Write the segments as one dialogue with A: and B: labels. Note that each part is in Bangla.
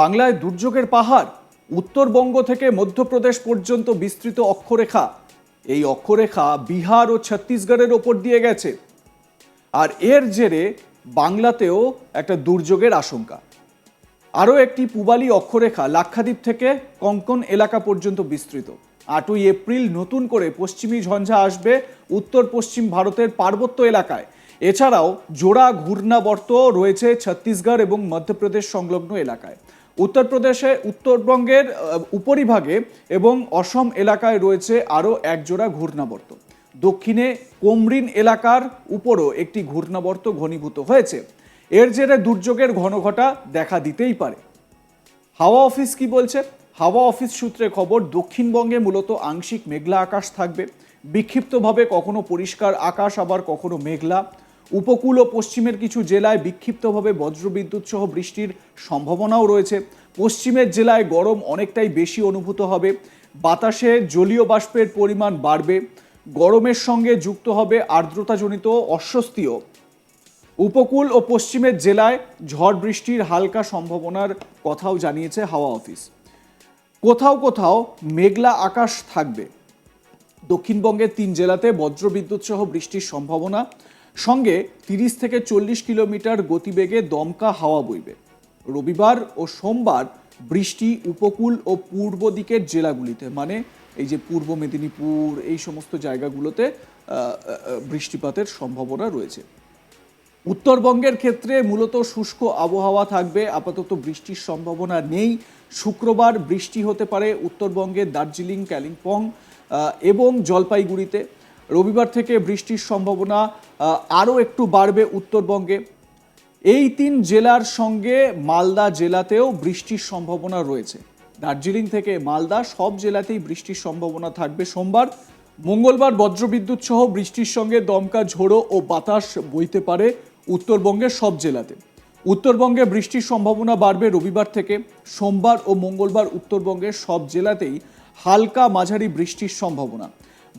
A: বাংলায় দুর্যোগের পাহাড়, উত্তরবঙ্গ থেকে মধ্যপ্রদেশ পর্যন্ত বিস্তৃত অক্ষরেখা। এই অক্ষরেখা বিহার ও ছত্তিশগড়ের ওপর দিয়ে গেছে। আর এর জেরে বাংলাতেও একটা দুর্যোগের আশঙ্কা। আরও একটি পুবালি অক্ষরেখা লাক্ষাদ্বীপ থেকে কঙ্কন এলাকা পর্যন্ত বিস্তৃত। আটই এপ্রিল নতুন করে পশ্চিমী ঝঞ্ঝা আসবে উত্তর পশ্চিম ভারতের পার্বত্য এলাকায়। এছাড়াও জোড়া ঘূর্ণাবর্ত রয়েছে ছত্তিশগড় এবং মধ্যপ্রদেশ সংলগ্ন এলাকায়। উত্তরপ্রদেশে উত্তরবঙ্গের উপরিভাগে এবং অসম এলাকায় রয়েছে আরও এক জোড়া ঘূর্ণাবর্ত। দক্ষিণে কোমরিন এলাকার উপরও একটি ঘূর্ণাবর্ত ঘনীভূত হয়েছে। এর জেরে দুর্যোগের ঘনঘটা দেখা দিতেই পারে। হাওয়া অফিস কি বলছে? হাওয়া অফিস সূত্রে খবর, দক্ষিণবঙ্গে মূলত আংশিক মেঘলা আকাশ থাকবে। বিক্ষিপ্তভাবে কখনো পরিষ্কার আকাশ, আবার কখনো মেঘলা। উপকূল ও পশ্চিমের কিছু জেলায় বিক্ষিপ্তভাবে বজ্রবিদ্যুৎ সহ বৃষ্টির সম্ভাবনাও রয়েছে। পশ্চিমের জেলায় গরম অনেকটাই বেশি অনুভূত হবে। বাতাসে জলীয় বাষ্পের পরিমাণ বাড়বে। গরমের সঙ্গে যুক্ত হবে আর্দ্রতাজনিত অস্বস্তিও। উপকূল ও পশ্চিমের জেলায় ঝড় বৃষ্টির হালকা সম্ভাবনার কথাও জানিয়েছে হাওয়া অফিস। কোথাও কোথাও মেঘলা আকাশ থাকবে। দক্ষিণবঙ্গের তিন জেলাতে বজ্রবিদ্যুৎ সহ বৃষ্টির সম্ভাবনা। সঙ্গে তিরিশ থেকে চল্লিশ কিলোমিটার গতিবেগে দমকা হাওয়া বইবে। রবিবার ও সোমবার বৃষ্টি, উপকূল ও পূর্ব দিকের জেলাগুলিতে মানে এই যে পূর্ব মেদিনীপুর, এই সমস্ত জায়গাগুলোতে বৃষ্টিপাতের সম্ভাবনা রয়েছে। উত্তরবঙ্গের ক্ষেত্রে মূলত শুষ্ক আবহাওয়া থাকবে, আপাতত বৃষ্টির সম্ভাবনা নেই। শুক্রবার বৃষ্টি হতে পারে উত্তরবঙ্গের দার্জিলিং কালিম্পং এবং জলপাইগুড়িতে। রবিবার থেকে বৃষ্টির সম্ভাবনা আরও একটু বাড়বে উত্তরবঙ্গে। এই তিন জেলার সঙ্গে মালদা জেলাতেও বৃষ্টির সম্ভাবনা রয়েছে। দার্জিলিং থেকে মালদা, সব জেলাতেই বৃষ্টির সম্ভাবনা থাকবে সোমবার। মঙ্গলবার বজ্রবিদ্যুৎ সহ বৃষ্টির সঙ্গে দমকা ঝোড়ো ও বাতাস বইতে পারে উত্তরবঙ্গের সব জেলাতে। উত্তরবঙ্গে বৃষ্টির সম্ভাবনা বাড়বে রবিবার থেকে। সোমবার ও মঙ্গলবার উত্তরবঙ্গের সব জেলাতেই হালকা মাঝারি বৃষ্টির সম্ভাবনা।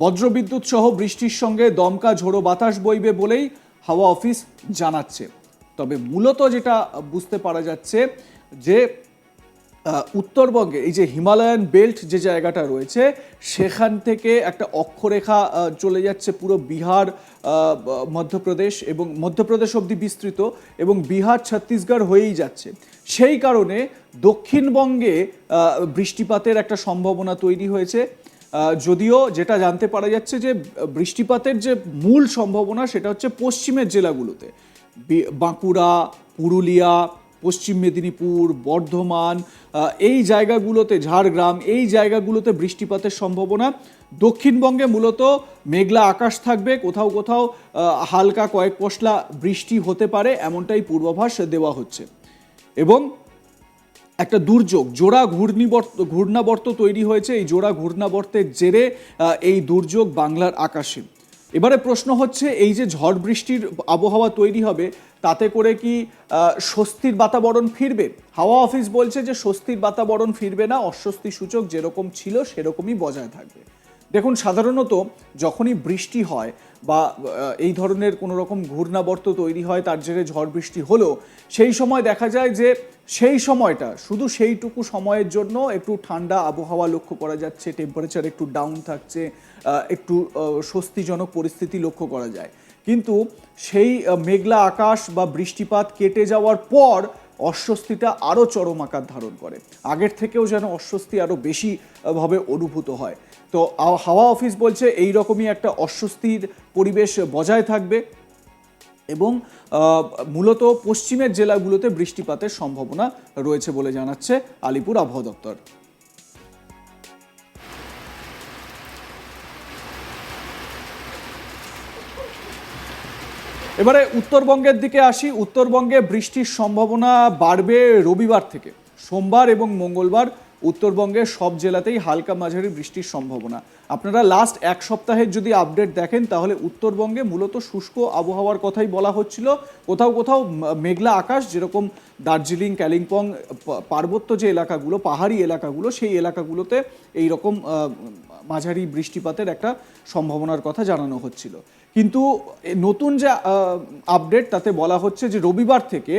A: বজ্রবিদ্যুৎ সহ বৃষ্টির সঙ্গে দমকা ঝোড়ো বাতাস বইবে বলেই হাওয়া অফিস জানাচ্ছে। তবে মূলত যেটা বুঝতে পারা যাচ্ছে যে উত্তরবঙ্গে এই যে হিমালয়ান বেল্ট যে জায়গাটা রয়েছে, সেখান থেকে একটা অক্ষরেখা চলে যাচ্ছে পুরো বিহার মধ্যপ্রদেশ এবং মধ্যপ্রদেশ অবধি বিস্তৃত এবং বিহার, ছত্তিশগড় হয়েই যাচ্ছে। সেই কারণে দক্ষিণবঙ্গে বৃষ্টিপাতের একটা সম্ভাবনা তৈরি হয়েছে। যদিও যেটা জানতে পারা যাচ্ছে যে বৃষ্টিপাতের যে মূল সম্ভাবনা সেটা হচ্ছে পশ্চিমের জেলাগুলোতে। বাঁকুড়া, পুরুলিয়া, পশ্চিম মেদিনীপুর, বর্ধমান এই জায়গাগুলোতে, ঝাড়গ্রাম, এই জায়গাগুলোতে বৃষ্টিপাতের সম্ভাবনা। দক্ষিণবঙ্গে মূলত মেঘলা আকাশ থাকবে, কোথাও কোথাও হালকা কয়েক পশলা বৃষ্টি হতে পারে, এমনটাই পূর্বাভাস দেওয়া হচ্ছে। এবং একটা দুর্যোগ, জোড়া ঘূর্ণিবর্ত, ঘূর্ণাবর্ত তৈরি হয়েছে। এই জোড়া ঘূর্ণাবর্তের জেরে এই দুর্যোগ বাংলার আকাশে। এবারে প্রশ্ন হচ্ছে, এই যে ঝড় বৃষ্টির আবহাওয়া তৈরি হবে, তাতে করে কি স্বস্তির বাতাবরণ ফিরবে? হাওয়া অফিস বলছে যে, স্বস্তির বাতাবরণ ফিরবে না, অস্বস্তি সূচক যেরকম ছিল, সেরকমই বজায় থাকবে। দেখুন, সাধারণত যখনই বৃষ্টি হয় বা এই ধরনের কোনো রকম ঘূর্ণাবর্ত তৈরি হয়, তার জেরে ঝড় বৃষ্টি হলো সেই সময় দেখা যায় যে সেই সময়টা শুধু সেইটুকু সময়ের জন্য একটু ঠান্ডা আবহাওয়া লক্ষ্য করা যাচ্ছে টেম্পারেচার একটু ডাউন থাকছে একটু স্বস্তিজনক পরিস্থিতি লক্ষ্য করা যায়। কিন্তু সেই মেঘলা আকাশ বা বৃষ্টিপাত কেটে যাওয়ার পর অস্বস্তিটা আরও চরম আকার ধারণ করে। আগের থেকেও যেন অস্বস্তি আরও বেশিভাবে ভাবে অনুভূত হয়। তো হাওয়া অফিস বলছে এই রকমই একটা অস্বস্তির পরিবেশ বজায় থাকবে এবং মূলত পশ্চিমের জেলাগুলোতে বৃষ্টিপাতের সম্ভাবনা রয়েছে বলে জানাচ্ছে আলিপুর আবহাওয়া দপ্তর। এবারে উত্তরবঙ্গের দিকে আসি। উত্তরবঙ্গে বৃষ্টির সম্ভাবনা বাড়বে রবিবার থেকে। সোমবার এবং মঙ্গলবার উত্তরবঙ্গের সব জেলাতেই হালকা মাঝারি বৃষ্টির সম্ভাবনা। আপনারা লাস্ট এক সপ্তাহের যদি আপডেট দেখেন, তাহলে উত্তরবঙ্গে মূলত শুষ্ক আবহাওয়ার কথাই বলা হচ্ছিল। কোথাও কোথাও মেঘলা আকাশ, যেরকম দার্জিলিং কালিম্পং পার্বত্য যে এলাকাগুলো, পাহাড়ি এলাকাগুলো, সেই এলাকাগুলোতে এই রকম মাঝারি বৃষ্টিপাতের একটা সম্ভাবনার কথা জানানো হচ্ছিল। কিন্তু নতুন যে আপডেট তাতে বলা হচ্ছে যে রবিবার থেকে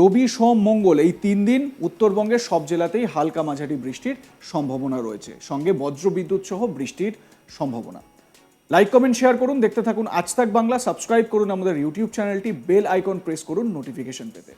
A: রবি, সোম, মঙ্গল এই তিন দিন উত্তরবঙ্গের সব জেলাতেই হালকা মাঝারি বৃষ্টির সম্ভাবনা রয়েছে। সঙ্গে বজ্রবিদ্যুৎ সহ বৃষ্টির সম্ভাবনা। লাইক কমেন্ট শেয়ার করুন, দেখতে থাকুন আজ তাক বাংলা। সাবস্ক্রাইব করুন আমাদের ইউটিউব চ্যানেলটি বেল আইকন প্রেস করুন নোটিফিকেশন পেতে।